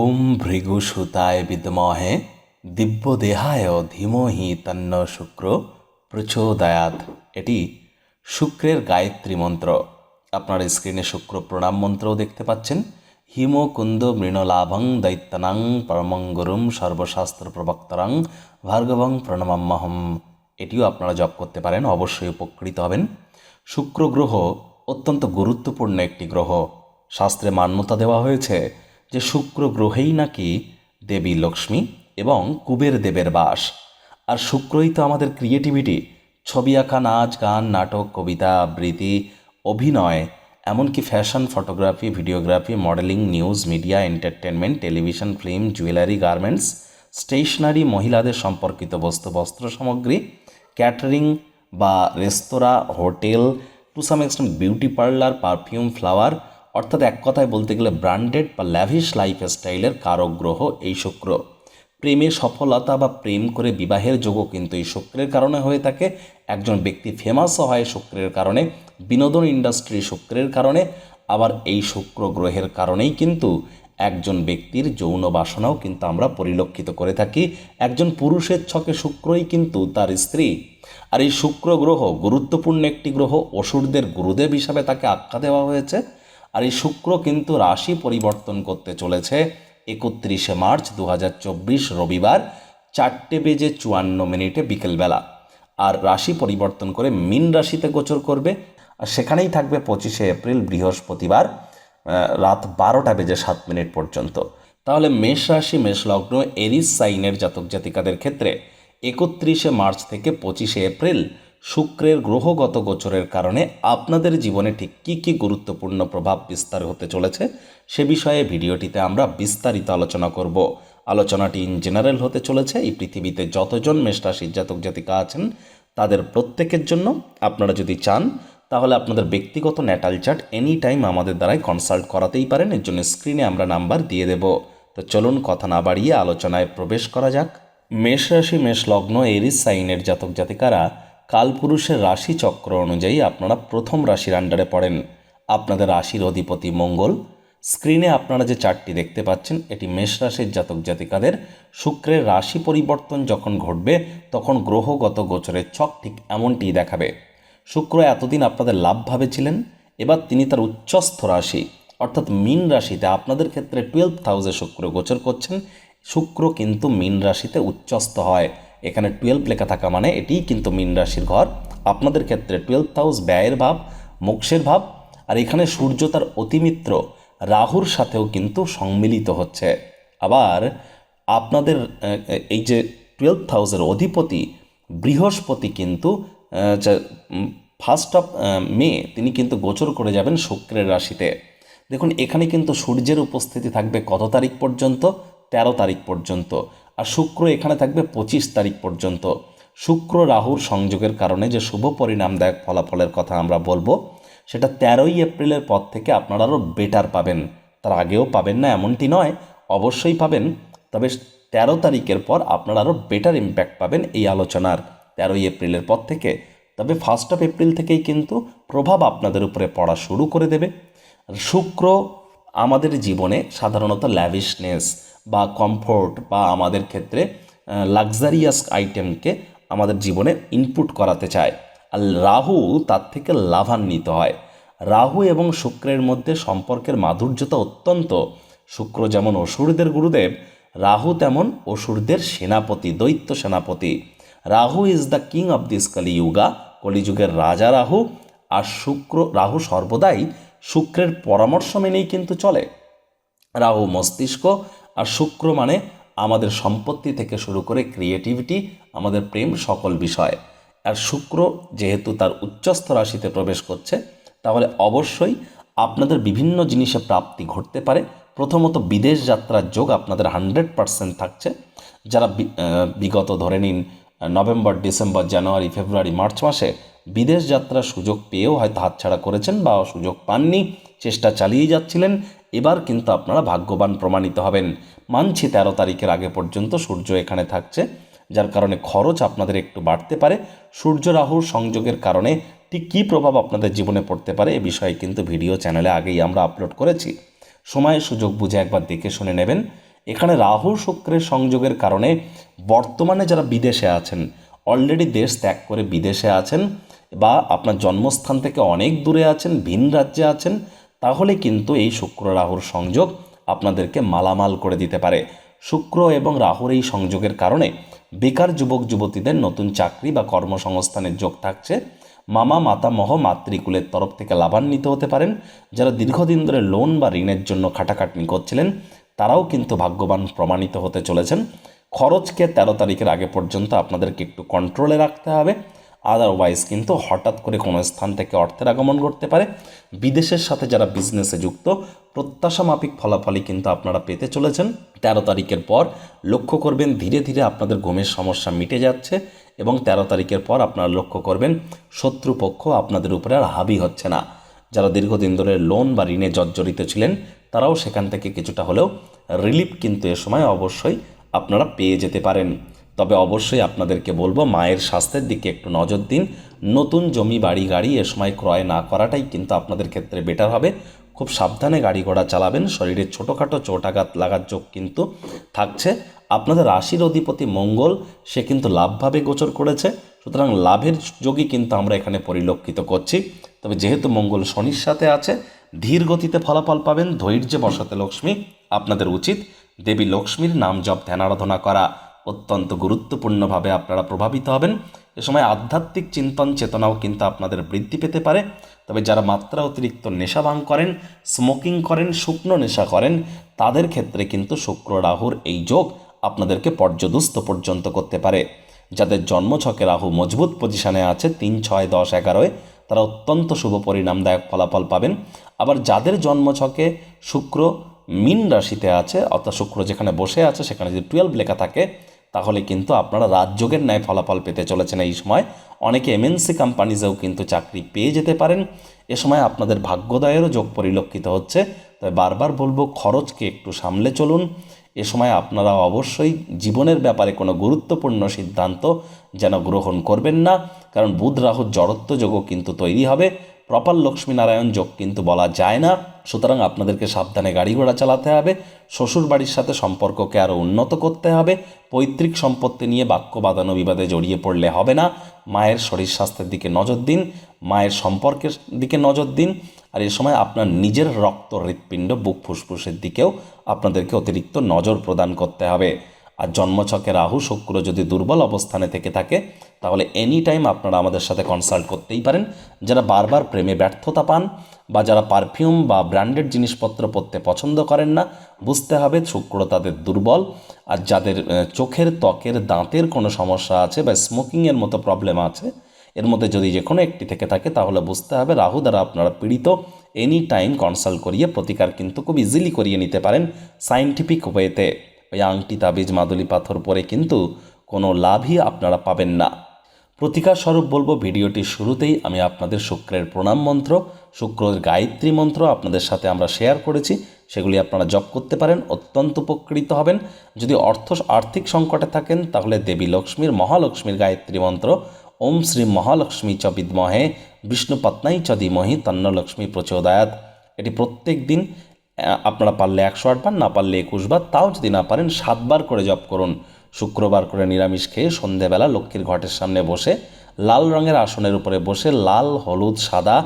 ওম ভৃগুসুতায় বিদ্মহে দিব্যদেহায় ধীমহি তন্ন শুক্র প্রচোদয়াত এটি শুক্রের গায়ত্রী মন্ত্র। আপনার স্ক্রিনে শুক্র প্রণাম মন্ত্রও দেখতে পাচ্ছেন। হিম কুন্দ মৃণলাভং দৈত্যনাং পরমং সর্বশাস্ত্র প্রবক্তরাং ভার্গবং প্রণমাম্যহম এটিও আপনারা জপ করতে পারেন, অবশ্যই উপকৃত হবেন। শুক্র গ্রহ অত্যন্ত গুরুত্বপূর্ণ একটি গ্রহ। শাস্ত্রে মান্যতা দেওয়া হয়েছে যে শুক্র গ্রহেই নাকি দেবী লক্ষ্মী এবং কুবের দেবের বাস, আর শুক্রই তো আমাদের ক্রিয়েটিভিটি ছবি আঁকা, নাচ, গান, নাটক, কবিতা, আবৃত্তি, অভিনয়, এমনকি fashion photography videography modelling news media entertainment television film jewellery garments stationery মহিলাদের সম্পর্কিত বস্তু, বস্ত্র সামগ্রী ক্যাটারিং বা restaurant, hotel to some extent beauty parlour perfume flower অর্থাৎ এক কথায় বলতে গেলে ব্র্যান্ডেড বা ল্যাভিশ লাইফস্টাইলের কারক গ্রহ এই শুক্র। প্রেমে সফলতা বা প্রেম করে বিবাহের যোগও কিন্তু এই শুক্রের কারণে হয়ে থাকে। একজন ব্যক্তি ফেমাসও হয় শুক্রের কারণে, বিনোদন ইন্ডাস্ট্রি শুক্রের কারণে, আবার এই শুক্র গ্রহের কারণেই কিন্তু একজন ব্যক্তির যৌন বাসনাও কিন্তু আমরা পরিলক্ষিত করে থাকি। একজন পুরুষের ছকে শুক্রই কিন্তু তার স্ত্রী। আর এই শুক্র গ্রহ গুরুত্বপূর্ণ একটি গ্রহ। অসুরদের গুরুদেব হিসাবে তাকে আখ্যা দেওয়া হয়েছে। আর এই শুক্র কিন্তু রাশি পরিবর্তন করতে চলেছে। একত্রিশে মার্চ দু হাজার চব্বিশ রবিবার চারটে বেজে চুয়ান্ন মিনিটে বিকেলবেলা। আর রাশি পরিবর্তন করে মিন রাশিতে গোচর করবে। আর সেখানেই থাকবে পঁচিশে এপ্রিল, বৃহস্পতিবার রাত বারোটা বেজে সাত মিনিট পর্যন্ত। তাহলে মেষ রাশি, মেষ লগ্ন, এরিস সাইনের জাতক জাতিকাদের ক্ষেত্রে একত্রিশে মার্চ থেকে পঁচিশে এপ্রিল শুক্রের গ্রহগত গোচরের কারণে আপনাদের জীবনে ঠিক কী কী গুরুত্বপূর্ণ প্রভাব বিস্তার হতে চলেছে সে বিষয়ে ভিডিওটিতে আমরা বিস্তারিত আলোচনা করব। আলোচনাটি ইন জেনারেল হতে চলেছে। এই পৃথিবীতে যতজন মেষরাশির জাতক জাতিকা আছেন, তাদের প্রত্যেকের জন্য আপনারা যদি চান, তাহলে আপনাদের ব্যক্তিগত ন্যাটাল চার্ট এনি টাইম আমাদের দ্বারাই কনসাল্ট করাতেই পারেন। এর জন্য স্ক্রিনে আমরা নাম্বার দিয়ে দেব। তো চলুন কথা না বাড়িয়ে আলোচনায় প্রবেশ করা যাক। মেষ রাশি মেষ লগ্ন এরিস সাইনের জাতক জাতিকারা কালপুরুষের রাশি চক্র অনুযায়ী আপনারা প্রথম রাশির আন্ডারে পড়েন। আপনাদের রাশির অধিপতি মঙ্গল। স্ক্রিনে আপনারা যে চার্টটি দেখতে পাচ্ছেন, এটি মেষ রাশির জাতক জাতিকাদের। শুক্রের রাশি পরিবর্তন যখন ঘটবে, তখন গ্রহগত গোচরের ছক ঠিক এমনটিই দেখাবে। শুক্র এতদিন আপনাদের লাভভাবে ছিলেন, এবার তিনি তার উচ্চস্থ রাশি, অর্থাৎ মিন রাশিতে আপনাদের ক্ষেত্রে টুয়েলভ হাউসে শুক্র গোচর করছেন। শুক্র কিন্তু মিন রাশিতে উচ্চস্থ হয়। এখানে টুয়েলভ লেখা থাকা মানে এটিই কিন্তু মিন রাশির ঘর। আপনাদের ক্ষেত্রে টুয়েলভ হাউস ব্যয়ের ভাব, মোক্ষের ভাব, আর এখানে সূর্য তার অতিমিত্র, রাহুর সাথেও কিন্তু সম্মিলিত হচ্ছে। আবার আপনাদের এই যে টুয়েলভ হাউসের অধিপতি, বৃহস্পতি কিন্তু ফার্স্ট অফ মে, তিনি কিন্তু গোচর করে যাবেন শুক্রের রাশিতে। দেখুন, এখানে কিন্তু সূর্যের উপস্থিতি থাকবে কত তারিখ পর্যন্ত? তেরো তারিখ পর্যন্ত। আর শুক্র এখানে থাকবে পঁচিশ তারিখ পর্যন্ত। শুক্র রাহুর সংযোগের কারণে যে শুভ পরিণামদায়ক ফলাফলের কথা আমরা বলব, সেটা তেরোই এপ্রিলের পর থেকে আপনারা আরও বেটার পাবেন। তার আগেও পাবেন না, এমনটি নয়, অবশ্যই পাবেন। তবে তেরো তারিখের পর আপনারা আরও বেটার ইম্প্যাক্ট পাবেন এই আলোচনার তেরোই এপ্রিলের পর থেকে। তবে ফার্স্ট অফ এপ্রিল থেকেই কিন্তু প্রভাব আপনাদের উপরে পড়া শুরু করে দেবে। শুক্র আমাদের জীবনে সাধারণত ল্যাভিশনেস বা কমফোর্ট বা আমাদের ক্ষেত্রে লাক্সারিয়াস আইটেমকে আমাদের জীবনে ইনপুট করাতে চায়। আর রাহু তার থেকে লাভান্বিত হয়। রাহু এবং শুক্রের মধ্যে সম্পর্কের মাধুর্যতা অত্যন্ত। শুক্র যেমন অসুরদের গুরুদেব, রাহু তেমন অসুরদের সেনাপতি, দৈত্য সেনাপতি। Rahu is the king of this Kali Kaliyuga কলিযুগের রাজা রাহু। আর শুক্র, রাহু সর্বদাই শুক্রের পরামর্শ মেনেই কিন্তু চলে। রাহু মস্তিষ্ক আর শুক্র মানে আমাদের সম্পত্তি থেকে শুরু করে ক্রিয়েটিভিটি আমাদের প্রেম সকল বিষয়। আর শুক্র যেহেতু তার উচ্চস্থ রাশিতে প্রবেশ করছে, তাহলে অবশ্যই আপনাদের বিভিন্ন জিনিসে প্রাপ্তি ঘটতে পারে। প্রথমত বিদেশ যাত্রার যোগ আপনাদের হান্ড্রেড পারসেন্ট থাকছে। যারা বিগত ধরে নিন November, December, January, February, March মাসে বিদেশ যাত্রার সুযোগ পেয়েও হয়তো হাতছাড়া করেছেন বা সুযোগ পাননি, চেষ্টা চালিয়ে যাচ্ছিলেন। এবার কিন্তু আপনারা ভাগ্যবান প্রমাণিত হবেন। মানছি তেরো তারিখের আগে পর্যন্ত সূর্য এখানে থাকছে, যার কারণে খরচ আপনাদের একটু বাড়তে পারে। সূর্য রাহুর সংযোগের কারণে ঠিক কী প্রভাব আপনাদের জীবনে পড়তে পারে, এ বিষয়ে কিন্তু ভিডিও চ্যানেলে আগেই আমরা আপলোড করেছি। সময় সুযোগ বুঝে একবার দেখে শুনে নেবেন। এখানে রাহু শুক্রের সংযোগের কারণে বর্তমানে যারা বিদেশে আছেন অলরেডি দেশ ত্যাগ করে বিদেশে আছেন বা আপনার জন্মস্থান থেকে অনেক দূরে আছেন, ভিন রাজ্যে আছেন তাহলে কিন্তু এই শুক্র রাহুর সংযোগ আপনাদেরকে মালামাল করে দিতে পারে। শুক্র এবং রাহুর এই সংযোগের কারণে বেকার যুবক, যুবতীদের নতুন চাকরি বা কর্মসংস্থানের যোগ থাকছে। মামা, মাতামহ, মাতৃকুলের তরফ থেকে লাভান্বিত হতে পারেন। যারা দীর্ঘদিন ধরে লোন বা ঋণের জন্য খাটাখাটনি করছিলেন, তারাও কিন্তু ভাগ্যবান প্রমাণিত হতে চলেছেন। খরচকে তেরো তারিখের আগে পর্যন্ত আপনাদেরকে একটু কন্ট্রোলে রাখতে হবে। আদারওয়াইজ কিন্তু হঠাৎ করে কোনো স্থান থেকে অর্থের আগমন করতে পারে। বিদেশের সাথে যারা বিজনেসে যুক্ত, প্রত্যাশা মাফিক ফলাফলই কিন্তু আপনারা পেতে চলেছেন। তেরো তারিখের পর লক্ষ্য করবেন ধীরে ধীরে আপনাদের ঘুমের সমস্যা মিটে যাচ্ছে এবং তেরো তারিখের পর আপনারা লক্ষ্য করবেন শত্রুপক্ষ আপনাদের উপরে আর হাবি হচ্ছে না। যারা দীর্ঘদিন ধরে লোন বা ঋণে জর্জরিত ছিলেন, তারাও সেখান থেকে কিছুটা হলেও রিলিফ কিন্তু এ সময় অবশ্যই আপনারা পেয়ে যেতে পারেন। তবে অবশ্যই আপনাদেরকে বলব, মায়ের স্বাস্থ্যের দিকে একটু নজর দিন। নতুন জমি, বাড়ি, গাড়ি এ সময় ক্রয় না করাটাই কিন্তু আপনাদের ক্ষেত্রে বেটার হবে। খুব সাবধানে গাড়ি ঘোড়া চালাবেন, শরীরে ছোটোখাটো চোটাঘাত লাগার যোগ কিন্তু থাকছে। আপনাদের রাশির অধিপতি মঙ্গল, সে কিন্তু লাভভাবে গোচর করেছে। সুতরাং লাভের যোগই কিন্তু আমরা এখানে পরিলক্ষিত করছি। তবে যেহেতু মঙ্গল শনির সাথে আছে, ধীর গতিতে ফলাফল পাবেন। ধৈর্যে বসাতে লক্ষ্মী আপনাদের উচিত। দেবী লক্ষ্মীর নাম জপ, ধ্যান, আরাধনা করা। অত্যন্ত গুরুত্বপূর্ণভাবে আপনারা প্রভাবিত হবেন। এ সময় আধ্যাত্মিক চিন্তন চেতনাও কিন্তু আপনাদের বৃদ্ধি পেতে পারে। তবে যারা মাত্রা অতিরিক্ত নেশা ভাঙ করেন, স্মোকিং করেন, শুকনো নেশা করেন, তাদের ক্ষেত্রে কিন্তু শুক্র, রাহুর এই যোগ আপনাদেরকে পর্যদুস্ত পর্যন্ত করতে পারে। যাদের জন্মছকে রাহু মজবুত পজিশনে আছে তিন, ছয়, দশ, এগারোয়, তারা অত্যন্ত শুভ পরিণামদায়ক ফলাফল পাবেন। আবার যাদের জন্মছকে শুক্র, মিন রাশিতে আছে, অর্থাৎ শুক্র যেখানে বসে আছে, সেখানে যদি টুয়েলভ লেখা থাকে তাহলে কিন্তু আপনারা রাজযোগের ন্যায় ফলাফল পেতে চলেছেন এই সময়। অনেকে এমএনসি কোম্পানিজেও কিন্তু চাকরি পেয়ে যেতে পারেন। এ সময় আপনাদের ভাগ্যোদয়েরও যোগ পরিলক্ষিত হচ্ছে। তবে বারবার বলব, খরচকে একটু সামলে চলুন। এ সময় আপনারা অবশ্যই জীবনের ব্যাপারে কোনো গুরুত্বপূর্ণ সিদ্ধান্ত যেন গ্রহণ করবেন না। কারণ বুধ রাহুর জড়ত্ব যোগও কিন্তু তৈরি হবে। প্রপার লক্ষ্মীনারায়ণ যোগ কিন্তু বলা যায় না সুতরাং আপনাদেরকে সাবধানে গাড়ি ঘোড়া চালাতে হবে শ্বশুর বাড়ির সাথে সম্পর্ককে আরও উন্নত করতে হবে পৈতৃক সম্পত্তি নিয়ে বাক্য বাদানো বিবাদে জড়িয়ে পড়লে হবে না মায়ের শরীর স্বাস্থ্যের দিকে নজর দিন মায়ের সম্পর্কের দিকে নজর দিন আর এ সময় আপনার নিজের রক্ত হৃৎপিণ্ড বুক ফুসফুসের দিকেও আপনাদেরকে অতিরিক্ত নজর প্রদান করতে হবে আর জন্মছকে রাহু শুক্র যদি দুর্বল অবস্থানে থেকে থাকে, তাহলে এনি টাইম আপনারা আমাদের সাথে কনসাল্ট করতেই পারেন। যারা বারবার প্রেমে ব্যর্থতা পান বা যারা পারফিউম বা ব্র্যান্ডেড জিনিসপত্র পরতে পছন্দ করেন না, বুঝতে হবে শুক্র তাদের দুর্বল। আর যাদের চোখের ত্বকের দাঁতের কোনো সমস্যা আছে বা স্মোকিংয়ের মতো প্রবলেম আছে, এর মধ্যে যদি যে কোনো একটি থেকে থাকে, তাহলে বুঝতে হবে রাহু দ্বারা আপনারা পীড়িত। এনি টাইম কনসাল্ট করিয়ে প্রতিকার কিন্তু খুব ইজিলি করিয়ে নিতে পারেন। সাইন্টিফিক ওয়েতে ওই আংটি, তাবিজ, মাদুলি, পাথর পরে কিন্তু কোনো লাভই আপনারা পাবেন না। প্রতিকার স্বরূপ বলব ভিডিওটির শুরুতেই আমি আপনাদের শুক্রের প্রণাম মন্ত্র, শুক্রের গায়ত্রী মন্ত্র আপনাদের সাথে আমরা শেয়ার করেছি, সেগুলি আপনারা জপ করতে পারেন, অত্যন্ত উপকৃত হবেন। যদি অর্থ আর্থিক সংকটে থাকেন, তাহলে দেবী লক্ষ্মীর, মহালক্ষ্মীর গায়ত্রী মন্ত্র, ওম শ্রী মহালক্ষ্মী চ বিদ্মহে বিষ্ণুপত্নাই চ ধীমহি তন্নলক্ষ্মী প্রচোদয়াত। এটি প্রত্যেক দিন আপনারা পারলে একশো আটবার না পারলে একুশ বার, তাও যদি না পারেন, সাতবার করে জপ করুন। শুক্রবার করে নিরামিষ খেয়ে সন্ধেবেলা লক্ষ্মীর ঘটের সামনে বসে, লাল রঙের আসনের উপরে বসে লাল, হলুদ, সাদা,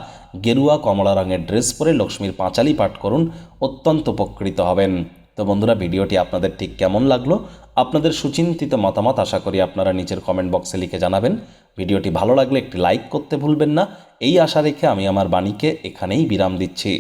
গেরুয়া, কমলা রঙের ড্রেস পরে লক্ষ্মীর পাঁচালি পাঠ করুন, অত্যন্ত উপকৃত হবেন। তো বন্ধুরা, ভিডিওটি আপনাদের ঠিক কেমন লাগল? আপনাদের সুচিন্তিত মতামত আশা করি আপনারা নিচের কমেন্ট বক্সে লিখে জানাবেন। ভিডিওটি ভালো লাগলে একটি লাইক করতে ভুলবেন না। এই আশা রেখে আমি আমার বাণীকে এখানেই বিরাম দিচ্ছি।